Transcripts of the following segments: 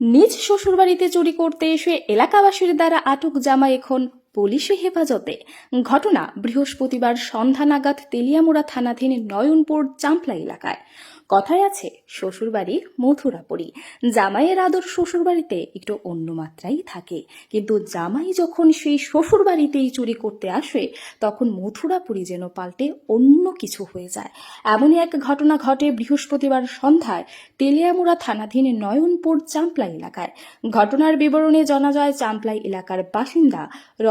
নিজ শ্বশুরবাড়িতে চুরি করতে এসে এলাকাবাসীর দ্বারা আটক জামাই এখন পুলিশি হেফাজতে। ঘটনা বৃহস্পতিবার সন্ধ্যা নাগাদ তেলিয়ামুড়া থানাধীন নয়নপুর চাম্পলা এলাকায়। কথায় আছে, শ্বশুরবাড়ি মথুরাপুরি। জামাইয়ের আদর শ্বশুরবাড়িতে একটু অন্য মাত্রাই থাকে। কিন্তু জামাই যখন সেই শ্বশুরবাড়িতেই চুরি করতে আসে, তখন মথুরাপুরি যেন পাল্টে অন্য কিছু হয়ে যায়। এমনই এক ঘটনা ঘটে বৃহস্পতিবার সন্ধ্যায় তেলিয়ামুড়া থানাধীন নয়নপুর চাম্পলা এলাকায়। ঘটনার বিবরণে জানা যায় চাম্পলাই এলাকার বাসিন্দা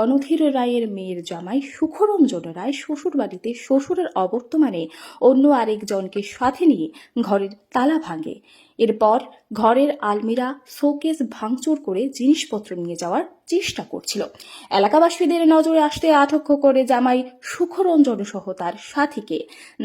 রণধীর রায়ের মেয়ের জামাই সুখরঞ্জন রায় শ্বশুরবাড়িতে শ্বশুরের অবর্তমানে অন্য আরেকজনকে সাথে নিয়ে ঘরের তালা ভাঙে। এরপর ঘরের আলমিরা শোকেস ভাঙচুর করে জিনিসপত্র নিয়ে যাওয়ার চেষ্টা করছিল। এলাকাবাসীদের নজরে আসতে আটক করে জামাই সুখরঞ্জন সহ তার সাথীকে।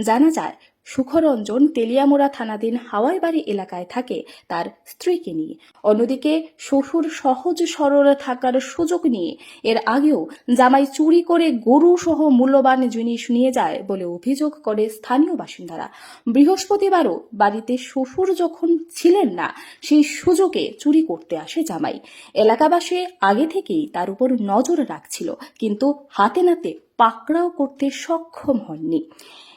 জানা যায় সুখরঞ্জন তেলিয়ামুড়া থানাধীন হাওয়াইবাড়ি এলাকায় থাকে তার স্ত্রীকে নিয়ে। অন্যদিকে শ্বশুর সহজ সরল থাকার সুযোগ নিয়ে এর আগেও জামাই চুরি করে গরু সহ মূল্যবান জিনিস নিয়ে যায় বলে অভিযোগ করে স্থানীয় বাসিন্দারা। বৃহস্পতিবারও বাড়িতে শ্বশুর যখন ছিলেন না, সেই সুযোগে চুরি করতে আসে জামাই। এলাকাবাসী আগে থেকেই তার উপর নজর রাখছিল, কিন্তু হাতে নাতে পাকড়াও করতে সক্ষম হননি।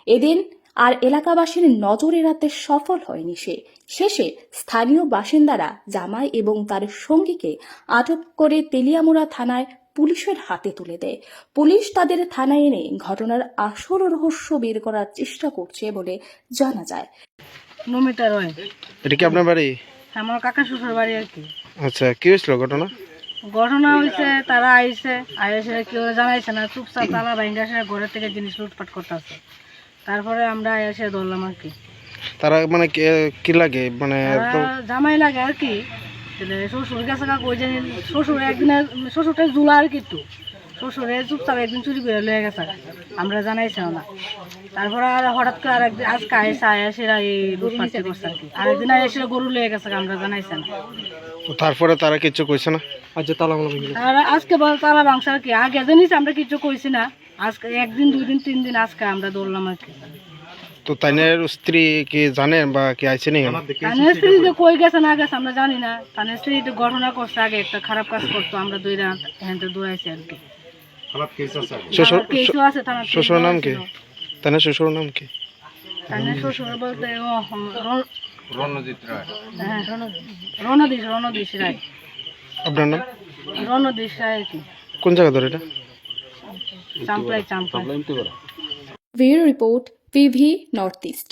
এদিন আর এলাকাবাসীর নজর এড়াতে সফল হয়নি সে। শেষে স্থানীয় বাসিন্দারা জামাই এবং তার সঙ্গীকে আটক করে তেলিয়ামুড়া থানায় পুলিশের হাতে তুলে দেয়। পুলিশ তাদের থানায় এনে ঘটনার আসল রহস্য বের করার চেষ্টা করছে বলে জানা যায়। নমিতা রয়। এটা কি আপনার বাড়ি? আমার কাকা শ্বশুর বাড়ি আর কি। আচ্ছা কি হয়েছিল ঘটনা? ঘটনা হয়েছে তারা আইসে আইসে কেউ জানাইছে না। চুপচাপ তালা ভাঙ্গা সে ঘরের থেকে জিনিস লুটপাট করতেছে। তারপরে আমরা এসে ধরলাম আর কি। তারা মানে কি- লাগে? মানে জামাই লাগে আর কি। তাহলে শ্বশুর গেছে কাকু ওই যে শ্বশুর একদিন শ্বশুরটা জুলা আর কি একটু। শ্বশুরে চুপচাপ একদিন চুরি করে লয়ে গেছে। আমরা জানাইছে না। তারপরে আর হঠাৎ করে আরেকদিন আজকে আয়াসে এই লুটপাট করছে আর কি। আরেকদিন আয়াসে গরু লয়ে গেছে আমরা জানাইছে না। তারপরে তারা কিছু কইছে না? আচ্ছা তালা আর আজকে বল তালা মাংস আর কি। আগে জানিস আমরা কিছু কইছি না। আজকে একদিন দুই দিন তিন দিন আজকে আমরা দৌড়লাম আর কি। তো তাইনের স্ত্রী কি জানে বা কি আইছে নি তানের স্ত্রী যে কই গেছে না গেছে আমরা জানি না। তানের স্ত্রী তো ঘটনা করছে আগে একটা খারাপ কাজ করতো আমরা দুই রাত হ্যাঁ দৌড়াইছি আর কি। শ্বশুর আছে থানার শ্বশুর নাম কি? তাইনের শ্বশুর নাম কি? তানের শ্বশুর বলতে ও র- হ্যাঁ, রণদীশ রণদীশ রায়। আপনার নাম? রণদীশ রায় কি। কোন জায়গা ধরে এটা? Champhai Champhai bureau report PV north east.